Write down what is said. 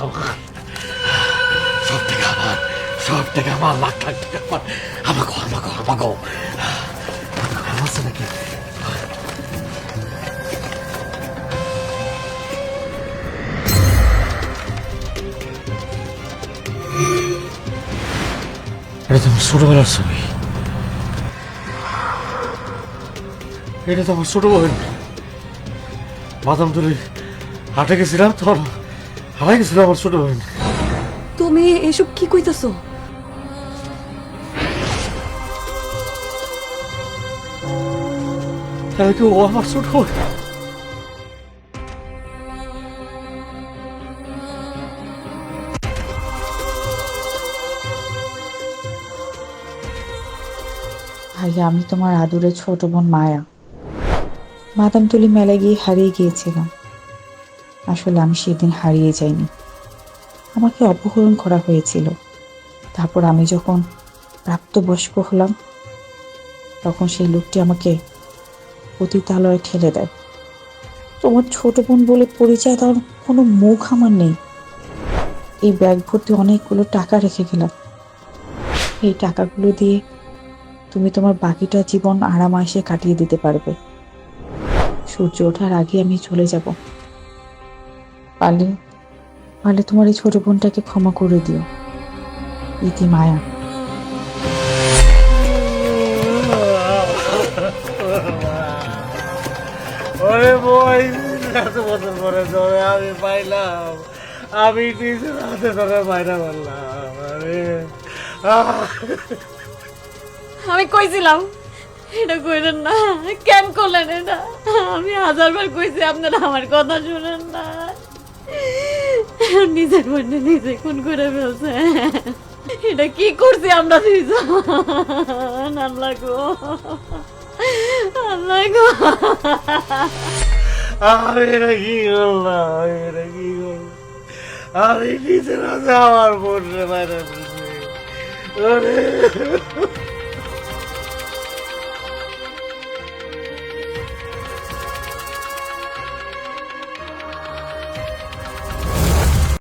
খাও সব টাকা আমার সব টাকা আমার লাখ লাখ আমার আমাকে আমাকে আমার নাকি এটা তো আমার ছোটবেলার ছবি এটা তো আমার ছোট বোন বাদাম তুলে হাটে গেছিলাম তখন হারাই গেছিল আমার ছোট বোন তুমি এসব কি কইতাছো? তাহলে কি ও আমার ছোট বোন ভাইয়া আমি তোমার আদুরে ছোট বোন মায়া। বাদামতলি মেলায় গিয়ে হারিয়ে গিয়েছিলাম। আসলে আমি সেদিন হারিয়ে যাইনি। আমাকে অপহরণ করা হয়েছিল। তারপর আমি যখন প্রাপ্তবয়স্ক হলাম, তখন সেই লোকটি আমাকে পতিতালয়ে ঠেলে দেয়। তোমার ছোট বোন বলে পরিচয় দেওয়ার কোনো মুখ আমার নেই। এই ব্যাগ ভর্তি অনেকগুলো টাকা রেখে গেলাম। এই টাকাগুলো দিয়ে তুমি তোমার বাকিটা জীবন আরামাসে কাটিয়ে দিতে পারবে। সূর্য ওঠার আগে আমি চলে যাব। পারলে পারলে তোমার এই ছোট বোনটাকে ক্ষমা করে দিও। ইতি মায়া। ওরে বই এত বছর পরে ধরে আমি পাইলাম। আমি নিজের হাতে ধরে বাইরে বললাম আরে। আমি কইছিলাম এটা কইলেন না কেন করলেন এটা? আমি হাজারবার কইছি আপনারা আমার কথা শুনেন না। নিজের মনে নিজে খুন করে ফেলছে। এটা কি করছি আমরা দুইজন? আল্লাহ গো। আল্লাহ গো। আমি এটা কি করলাম এটা কি করলাম আমি নিজের আমার বোনরে বাইরে ওরে